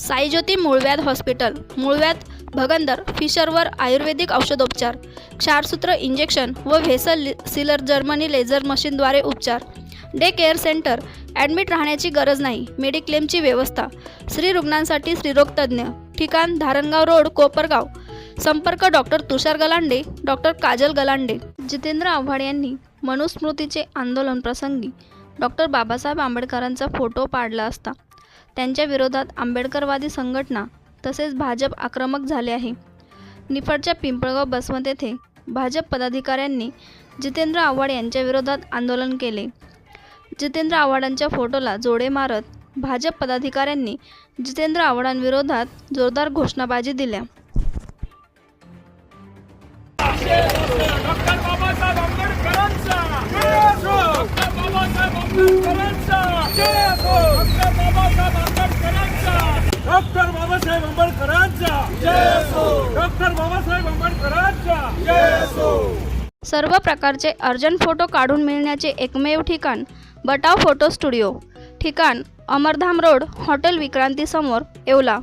साईज्योती मूळव्याध हॉस्पिटल मूळव्याध भगंदर फिशरवर आयुर्वेदिक औषधोपचार क्षारसूत्र इंजेक्शन व व्हेसल सिलर जर्मनी लेझर मशीनद्वारे उपचार. डे केअर सेंटर ॲडमिट राहण्याची गरज नाही मेडिक्लेमची व्यवस्था. स्त्री रुग्णांसाठी स्त्रीरोग तज्ज्ञ. ठिकाण धारणगाव रोड कोपरगाव. संपर्क डॉक्टर तुषार गलांडे डॉक्टर काजल गलांडे. जितेंद्र आव्हाड यांनी मनुस्मृतीचे आंदोलन प्रसंगी डॉक्टर बाबासाहेब आंबेडकरांचा फोटो पाडला असता. त्यांच्या विरोधात आंबेडकरवादी संघटना तसेच भाजप आक्रमक झाले आहे. निफाडच्या पिंपळगाव बसवंत येथे भाजप पदाधिकाऱ्यांनी जितेंद्र आव्हाड यांच्या विरोधात आंदोलन केले. जितेंद्र आव्हाडांच्या फोटोला जोडे मारत भाजप पदाधिकाऱ्यांनी जितेंद्र आव्हाडांविरोधात जोरदार घोषणाबाजी दिल्या. डॉक्टर बाबासाहेब सर्व प्रकारचे अर्जंट फोटो काढून मिळण्याचे एकमेव ठिकाण बटाव फोटो स्टुडिओ. ठिकाण अमरधाम रोड हॉटेल विक्रांती समोर येवला.